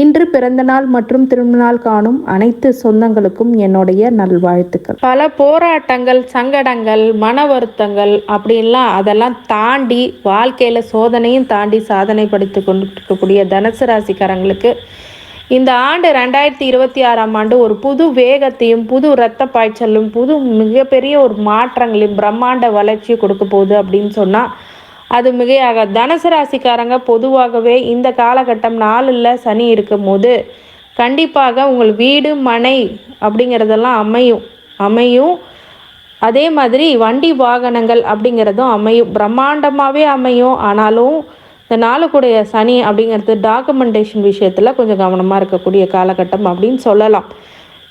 இன்று பிறந்தநாள் மற்றும் திருநாள் காணும் அனைத்து சொந்தங்களுக்கும் என்னுடைய நல்வாழ்த்துக்கள். பல போராட்டங்கள் சங்கடங்கள் மன வருத்தங்கள் அப்படின்லாம் அதெல்லாம் தாண்டி வாழ்க்கையில் சோதனையும் தாண்டி சாதனை படித்து கொண்டிருக்கக்கூடிய தனுசு ராசிக்காரங்களுக்கு இந்த ஆண்டு ரெண்டாயிரத்தி இருபத்தி ஆறாம் ஆண்டு ஒரு புது வேகத்தையும் புது இரத்த பாய்ச்சலும் புது மிகப்பெரிய ஒரு மாற்றங்களையும் பிரம்மாண்ட வளர்ச்சி கொடுக்க போகுது அப்படின்னு சொன்னால் அது மிகையாக தனுசு ராசிக்காரங்க பொதுவாகவே இந்த காலகட்டம் நாளில் சனி இருக்கும் போது கண்டிப்பாக உங்கள் வீடு மனை அப்படிங்கிறதெல்லாம் அமையும். அமையும். அதே மாதிரி வண்டி வாகனங்கள் அப்படிங்கிறதும் அமையும். பிரம்மாண்டமாகவே அமையும். ஆனாலும் இந்த நாளுக்குடைய சனி அப்படிங்கிறது டாக்குமெண்டேஷன் விஷயத்தில் கொஞ்சம் கவனமாக இருக்கக்கூடிய காலகட்டம் அப்படின்னு சொல்லலாம்.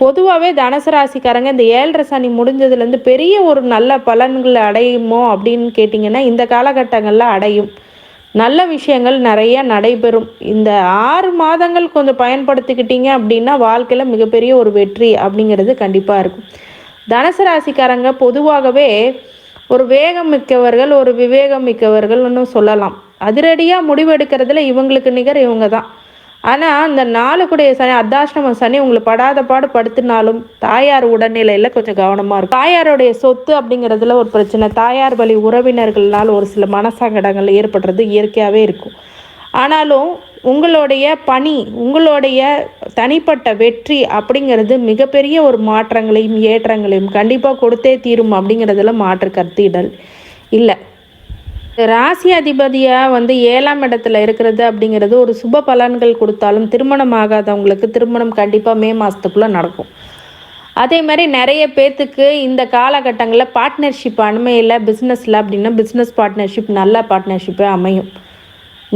பொதுவாகவே தனுசு ராசிக்காரங்க இந்த ஏழரை சனி முடிஞ்சதுலேருந்து பெரிய ஒரு நல்ல பலன்களை அடையுமோ அப்படின்னு கேட்டிங்கன்னா இந்த காலகட்டங்களில் அடையும். நல்ல விஷயங்கள் நிறைய நடைபெறும். இந்த ஆறு மாதங்கள் கொஞ்சம் பயன்படுத்திக்கிட்டீங்க அப்படின்னா வாழ்க்கையில் மிகப்பெரிய ஒரு வெற்றி அப்படிங்கிறது கண்டிப்பாக இருக்கும். தனுசு ராசிக்காரங்க பொதுவாகவே ஒரு வேகம் மிக்கவர்கள் ஒரு விவேகம் மிக்கவர்கள்னு சொல்லலாம். அதிரடியாக முடிவெடுக்கிறதுல இவங்களுக்கு நிகர் இவங்க தான். ஆனால் அந்த நாளுக்குடைய சனி அர்த்தாஷ்டம சனி உங்களுக்கு படாத பாடு படுத்தினாலும் தாயார் உடல்நிலையில் கொஞ்சம் கவனமாக இருக்கும். தாயாருடைய சொத்து அப்படிங்கிறதுல ஒரு பிரச்சனை. தாயார் வழி உறவினர்கள்னால் ஒரு சில மனசங்கடங்கள் ஏற்படுறது இயற்கையாகவே இருக்கும். ஆனாலும் உங்களுடைய பணி உங்களுடைய தனிப்பட்ட வெற்றி அப்படிங்கிறது மிகப்பெரிய ஒரு மாற்றங்களையும் ஏற்றங்களையும் கண்டிப்பாக கொடுத்தே தீரும் அப்படிங்கிறதுல மாற்று கருத்திடல் இல்லை. ராசி அதிபதியாக வந்து ஏழாம் இடத்துல இருக்கிறது அப்படிங்கிறது ஒரு சுப பலன்கள் கொடுத்தாலும் திருமணம் ஆகாதவங்களுக்கு திருமணம் கண்டிப்பாக மே மாதத்துக்குள்ளே நடக்கும். அதே மாதிரி நிறைய பேர்த்துக்கு இந்த காலகட்டங்களில் பார்ட்னர்ஷிப் அண்மையில் பிஸ்னஸில் அப்படின்னா பிஸ்னஸ் பார்ட்னர்ஷிப் நல்ல பார்ட்னர்ஷிப்பே அமையும்.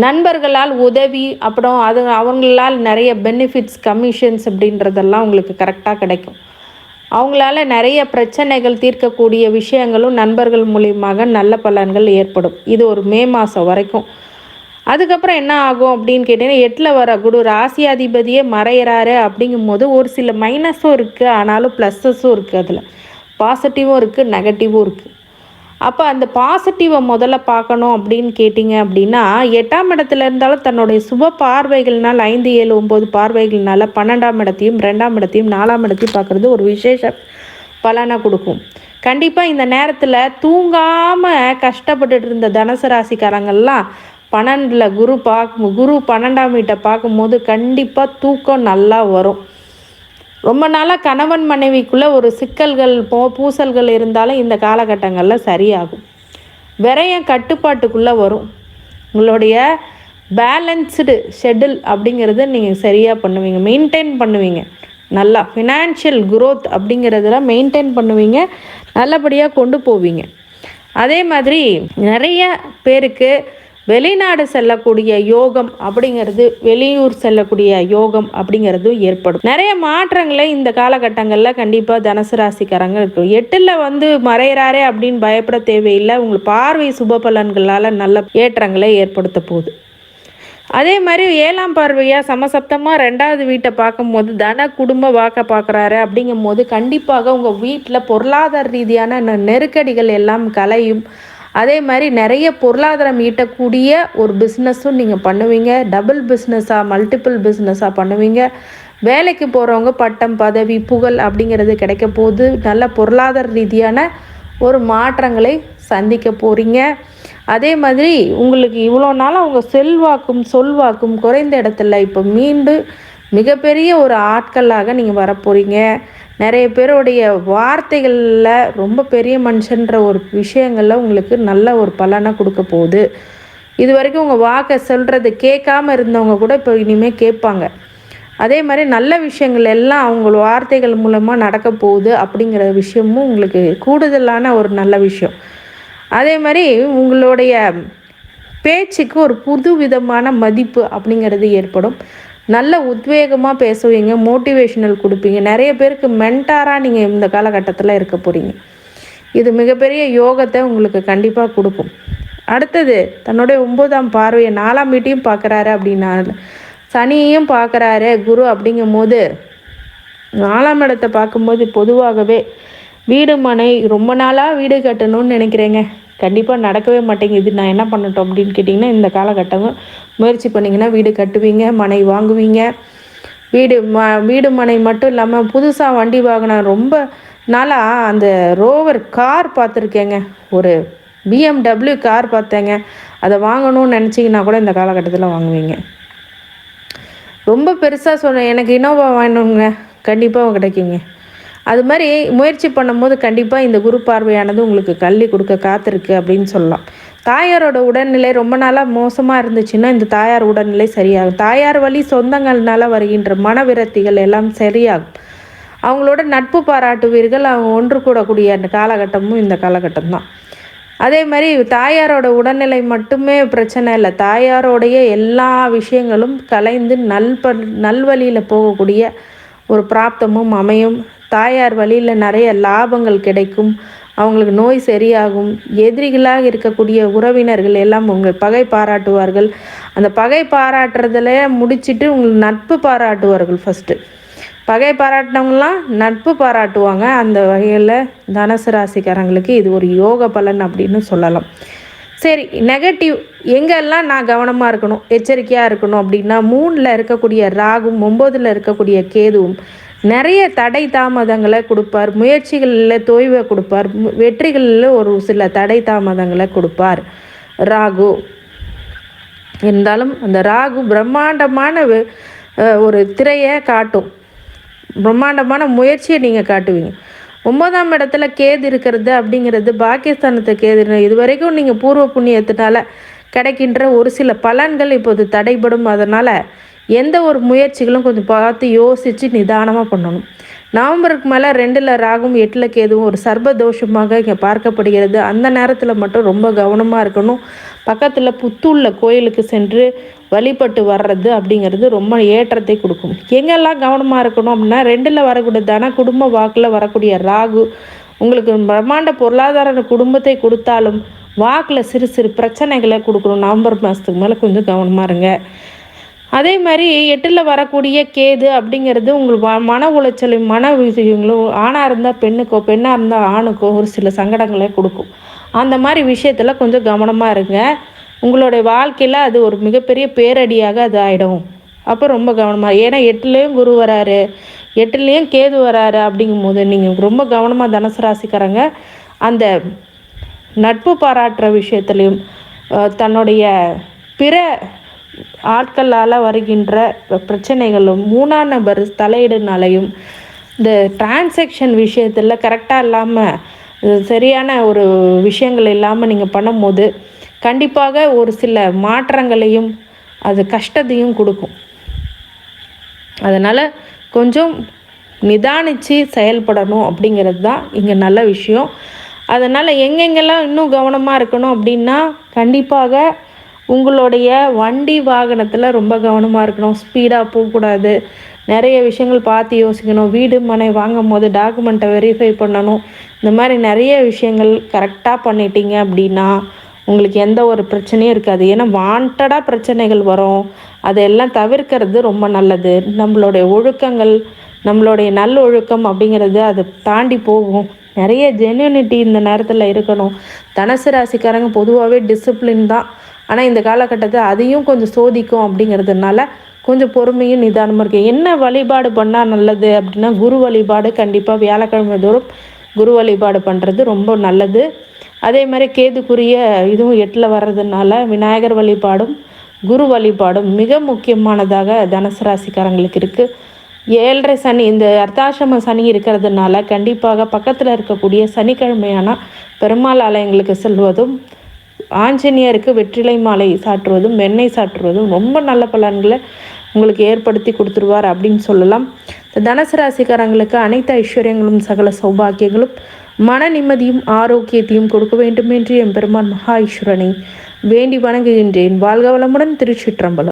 நண்பர்களால் உதவி அப்புறம் அது அவங்களால் நிறைய பெனிஃபிட்ஸ் கமிஷன்ஸ் அப்படின்றதெல்லாம் உங்களுக்கு கரெக்டாக கிடைக்கும். அவங்களால நிறைய பிரச்சனைகள் தீர்க்கக்கூடிய விஷயங்களும் நண்பர்கள் மூலியமாக நல்ல பலன்கள் ஏற்படும். இது ஒரு மே மாதம் வரைக்கும். அதுக்கப்புறம் என்ன ஆகும் அப்படின்னு கேட்டிங்கன்னா எட்டில் வர குரு ராசியாதிபதியே மறையிறாரு அப்படிங்கும்போது ஒரு சில மைனஸும் இருக்குது ஆனாலும் ப்ளஸ்ஸஸும் இருக்குது அதில். பாசிட்டிவும் இருக்குது நெகட்டிவும் இருக்குது அப்போ அந்த பாசிட்டிவை முதல்ல பார்க்கணும் அப்படின்னு கேட்டிங்க அப்படின்னா எட்டாம் இடத்துல இருந்தாலும் தன்னுடைய சுப பார்வைகள்னால் ஐந்து ஏழு ஒம்பது பார்வைகள்னால பன்னெண்டாம் இடத்தையும் ரெண்டாம் இடத்தையும் நாலாம் இடத்தையும் பார்க்குறது ஒரு விசேஷ பலனை கொடுக்கும். கண்டிப்பாக இந்த நேரத்தில் தூங்காமல் கஷ்டப்பட்டுட்டு இருந்த தனுசு ராசிக்காரங்கள்லாம் பன்னெண்டில் குரு பார்க்கும் குரு பன்னெண்டாம் வீட்டை பார்க்கும்போது கண்டிப்பாக தூக்கம் நல்லா வரும். ரொம்ப நாளாக கணவன் மனைவிக்குள்ளே ஒரு சிக்கல்கள் போ பூசல்கள் இருந்தாலும் இந்த காலகட்டங்களில் சரியாகும். விரயம் கட்டுப்பாட்டுக்குள்ளே வரும். உங்களுடைய பேலன்ஸ்டு ஷெட்யூல் அப்படிங்கிறது நீங்கள் சரியாக பண்ணுவீங்க. மெயின்டைன் பண்ணுவீங்க. நல்லா ஃபினான்ஷியல் குரோத் அப்படிங்கிறதுல மெயின்டைன் பண்ணுவீங்க. நல்லபடியாக கொண்டு போவீங்க. அதே மாதிரி நிறைய பேருக்கு வெளிநாடு செல்லக்கூடிய யோகம் அப்படிங்கிறது வெளியூர் செல்லக்கூடிய யோகம் அப்படிங்கிறதும் ஏற்படும். நிறைய மாற்றங்களை இந்த காலகட்டங்களில் கண்டிப்பாக தனுசு ராசிக்காரங்க இருக்கும் எட்டில் வந்து மறையிறாரே அப்படின்னு பயப்பட தேவையில்லை. உங்களுக்கு பார்வை சுப பலன்களால் நல்ல ஏற்றங்களை ஏற்படுத்த போகுது. அதே மாதிரி ஏழாம் பார்வையாக சமசப்தமாக ரெண்டாவது வீட்டை பார்க்கும்போது தன குடும்ப வாக்க பார்க்குறாரு அப்படிங்கும் போது கண்டிப்பாக உங்கள் வீட்டில் பொருளாதார ரீதியான நெ- நெருக்கடிகள் எல்லாம் கலையும். அதே மாதிரி நிறைய பொருளாதாரம் ஈட்டக்கூடிய ஒரு பிஸ்னஸும் நீங்கள் பண்ணுவீங்க. டபுள் பிஸ்னஸாக மல்டிபிள் பிஸ்னஸாக பண்ணுவீங்க. வேலைக்கு போகிறவங்க பட்டம் பதவி புகழ் அப்படிங்கிறது கிடைக்க போது நல்ல பொருளாதார ரீதியான ஒரு மாற்றங்களை சந்திக்க போகிறீங்க அதே மாதிரி உங்களுக்கு இவ்வளோ நாளாக அவங்க செல்வாக்கும் சொல்வாக்கும் குறைந்த இடத்துல இப்போ மீண்டும் மிகப்பெரிய ஒரு ஆட்களாக நீங்கள் வரப்போகிறீங்க நிறைய பேருடைய வார்த்தைகளில் ரொம்ப பெரிய மனுஷன்ற ஒரு விஷயங்களில் உங்களுக்கு நல்ல ஒரு பலனை கொடுக்க போகுது. இது வரைக்கும் உங்கள் வாக்கை சொல்கிறது கேட்காம இருந்தவங்க கூட இப்போ இனிமேல் கேட்பாங்க. அதே மாதிரி நல்ல விஷயங்கள் எல்லாம் அவங்க வார்த்தைகள் மூலமாக நடக்க போகுது அப்படிங்கிற விஷயமும் உங்களுக்கு கூடுதலான ஒரு நல்ல விஷயம். அதே மாதிரி உங்களுடைய பேச்சுக்கு ஒரு புது விதமான மதிப்பு அப்படிங்கிறது ஏற்படும். நல்ல உத்வேகமாக பேசுவீங்க மோட்டிவேஷனல் கொடுப்பீங்க. நிறைய பேருக்கு மென்டாராக நீங்கள் இந்த காலகட்டத்தில் இருக்க போகிறீங்க இது மிகப்பெரிய யோகத்தை உங்களுக்கு கண்டிப்பாக கொடுக்கும். அடுத்தது தன்னுடைய ஒன்பதாம் பார்வையை நாலாம் வீட்டையும் பார்க்குறாரு அப்படின்னா சனியையும் பார்க்குறாரு குரு அப்படிங்கும் போது நாலாம் இடத்தை பார்க்கும்போது பொதுவாகவே வீடு மனை ரொம்ப நாளாக வீடு கட்டணும்னு நினைக்கிறேங்க. கண்டிப்பாக நடக்கவே மாட்டேங்குது. நான் என்ன பண்ணட்டும் அப்படின்னு கேட்டிங்கன்னா இந்த காலகட்டம் முயற்சி பண்ணிங்கன்னா வீடு கட்டுவீங்க மனை வாங்குவீங்க. வீடு ம வீடு மனை மட்டும் இல்லாமல் புதுசாக வண்டி வாங்கினேன் ரொம்ப நாளாக அந்த ரோவர் கார் பார்த்துருக்கேங்க. ஒரு பிஎம்டபிள்யூ கார் பார்த்தேங்க. அதை வாங்கணும்னு நினச்சிங்கன்னா கூட இந்த காலகட்டத்தில் வாங்குவீங்க. ரொம்ப பெருசாக சொன்னேன் எனக்கு இனோவா வேணுங்க. கண்டிப்பாக கிடைக்குங்க அது மாதிரி முயற்சி பண்ணும்போது கண்டிப்பாக இந்த குரு பார்வையானது உங்களுக்கு கல்வி கொடுக்க காத்திருக்கு அப்படின்னு சொல்லலாம். தாயாரோட உடல்நிலை ரொம்ப நாளாக மோசமாக இருந்துச்சுன்னா இந்த தாயார் உடல்நிலை சரியாகும். தாயார் வழி சொந்தங்கள்னால வருகின்ற மனவிரக்திகள் எல்லாம் சரியாகும். அவங்களோட நட்பு பாராட்டுவீர்கள். அவங்க ஒன்று கூடக்கூடிய அந்த காலகட்டமும் இந்த காலகட்டம் தான் அதே மாதிரி தாயாரோட உடல்நிலை மட்டுமே பிரச்சனை இல்லை. தாயாரோடைய எல்லா விஷயங்களும் கலைந்து நல்ப நல்வழியில் போகக்கூடிய ஒரு பிராப்தமும் அமையும். தாயார் வழியில் நிறைய லாபங்கள் கிடைக்கும். அவங்களுக்கு நோய் சரியாகும் எதிரிகளாக இருக்கக்கூடிய உறவினர்கள் எல்லாம் உங்கள் பகை பாராட்டுவார்கள். அந்த பகை பாராட்டுறதுல முடிச்சுட்டு உங்களுக்கு நட்பு பாராட்டுவார்கள் ஃபஸ்ட்டு பகை பாராட்டினவங்களாம் நட்பு பாராட்டுவாங்க. அந்த வகையில் தனுசு ராசிக்காரங்களுக்கு இது ஒரு யோக பலன் அப்படின்னு சொல்லலாம். சரி நெகட்டிவ் எங்கெல்லாம் நான் கவனமாக இருக்கணும் எச்சரிக்கையாக இருக்கணும் அப்படின்னா மூணில் இருக்கக்கூடிய ராகும் ஒம்போதில் இருக்கக்கூடிய கேதுவும் நிறைய தடை தாமதங்களை கொடுப்பார் முயற்சிகளில் தோய்வை கொடுப்பார் வெற்றிகளில் ஒரு சில தடை தாமதங்களை கொடுப்பார். ராகு. இருந்தாலும் அந்த ராகு பிரம்மாண்டமான ஒரு திரையை காட்டும். பிரம்மாண்டமான முயற்சியை நீங்கள் காட்டுவீங்க. ஒன்பதாம் இடத்துல கேது இருக்கிறது அப்படிங்கிறது பாகிஸ்தானத்தை கேது. இது வரைக்கும் நீங்கள் பூர்வ புண்ணியத்தினால கிடைக்கின்ற ஒரு சில பலன்கள் இப்போது தடைபடும். அதனால் எந்த ஒரு முயற்சிகளும் கொஞ்சம் பார்த்து யோசித்து நிதானமாக பண்ணணும். நவம்பருக்கு மேலே ரெண்டில் ராகும் எட்டில் கேதுவும் ஒரு சர்ப தோஷமாக இங்கே பார்க்கப்படுகிறது. அந்த நேரத்தில் மட்டும் ரொம்ப கவனமாக இருக்கணும். பக்கத்தில் புத்துள்ள கோயிலுக்கு சென்று வழிபட்டு வர்றது அப்படிங்கிறது ரொம்ப ஏற்றத்தை கொடுக்கும். எங்கெல்லாம் கவனமாக இருக்கணும் அப்படின்னா ரெண்டில் வரக்கூடியதான குடும்ப வாக்கில் வரக்கூடிய ராகு உங்களுக்கு பிரம்மாண்ட பொருளாதார குடும்பத்தை கொடுத்தாலும் வாக்கில் சிறு சிறு பிரச்சனைகளை கொடுக்கணும். நவம்பர் மாதத்துக்கு மேலே கொஞ்சம் கவனமாக இருங்க. அதே மாதிரி எட்டில் வரக்கூடிய கேது அப்படிங்கிறது உங்களுக்கு மன உளைச்சலும் மன விஷயங்களும் ஆணாக இருந்தால் பெண்ணுக்கோ பெண்ணாக இருந்தால் ஆணுக்கோ ஒரு சில சங்கடங்களை கொடுக்கும். அந்த மாதிரி விஷயத்தில் கொஞ்சம் கவனமாக இருங்க. உங்களுடைய வாழ்க்கையில் அது ஒரு மிகப்பெரிய பேரடியாக அது ஆகிடும் அப்போ ரொம்ப கவனமாக ஏன்னா எட்டுலேயும் குரு வராரு எட்டுலேயும் கேது வராரு அப்படிங்கும் போது நீங்கள் ரொம்ப கவனமாக தனுசு ராசிக்காரங்க அந்த நட்பு பாராட்டுற விஷயத்துலையும் தன்னுடைய பிற ஆட்களால் வருகின்ற பிரச்சனைகளும் மூணாம் நபர் தலையிடுனாலையும் இந்த டிரான்சாக்ஷன் விஷயத்தில் கரெக்டாக இல்லாமல் சரியான ஒரு விஷயங்கள் இல்லாமல் நீங்கள் பண்ணும்போது கண்டிப்பாக ஒரு சில மாற்றங்களையும் அது கஷ்டத்தையும் கொடுக்கும். அதனால் கொஞ்சம் நிதானித்து செயல்படணும் அப்படிங்கிறது தான் இங்கே நல்ல விஷயம். அதனால் எங்கெங்கெல்லாம் இன்னும் கவனமாக இருக்கணும் அப்படின்னா கண்டிப்பாக உங்களுடைய வண்டி வாகனத்தில் ரொம்ப கவனமாக இருக்கணும். ஸ்பீடாக போகக்கூடாது. நிறைய விஷயங்கள் பார்த்து யோசிக்கணும். வீடு மனை வாங்கும் போது டாக்குமெண்ட்டை வெரிஃபை பண்ணணும். இந்த மாதிரி நிறைய விஷயங்கள் கரெக்டாக பண்ணிட்டீங்க அப்படின்னா உங்களுக்கு எந்த ஒரு பிரச்சனையும் இருக்காது. ஏன்னா வாண்டடாக பிரச்சனைகள் வரும். அதையெல்லாம் தவிர்க்கிறது ரொம்ப நல்லது. நம்மளுடைய ஒழுக்கங்கள் நம்மளுடைய நல்ல ஒழுக்கம் அப்படிங்கிறது அதை தாண்டி போகும். நிறைய ஜென்யூனிட்டி இந்த நேரத்தில் இருக்கணும். தனுசு ராசிக்காரங்க பொதுவாகவே டிசிப்ளின் தான். ஆனால் இந்த காலகட்டத்தில் அதையும் கொஞ்சம் சோதிக்கும் அப்படிங்கிறதுனால கொஞ்சம் பொறுமையும் நிதானமாக இருக்குது என்ன வழிபாடு பண்ணால் நல்லது அப்படின்னா குரு வழிபாடு கண்டிப்பாக வியாழக்கிழமை தோறும் குரு வழிபாடு பண்ணுறது ரொம்ப நல்லது. அதே மாதிரி கேதுக்குரிய இதுவும் எட்டில் வர்றதுனால விநாயகர் வழிபாடும் குரு வழிபாடும் மிக முக்கியமானதாக தனுசு ராசிக்காரங்களுக்கு இருக்குது ஏழரை சனி இந்த அர்த்தாசிரம சனி இருக்கிறதுனால கண்டிப்பாக பக்கத்தில் இருக்கக்கூடிய சனிக்கிழமையான பெருமாள் ஆலயங்களுக்கு செல்வதும் ஆஞ்சநேயருக்கு வெற்றிலை மாலை சாற்றுவதும் வெண்ணெய் சாற்றுவதும் ரொம்ப நல்ல பலன்களை உங்களுக்கு ஏற்படுத்தி கொடுத்துருவார் அப்படின்னு சொல்லலாம். இந்த தனுசு ராசிக்காரங்களுக்கு அனைத்து ஐஸ்வர்யங்களும் சகல சௌபாக்கியங்களும் மன நிம்மதியும் ஆரோக்கியத்தையும் கொடுக்க வேண்டும் என்று என் பெருமான் மகா ஈஸ்வரனை வேண்டி வணங்குகின்றேன். வாழ்க வளமுடன் திருச்சிற்றம்பலம்.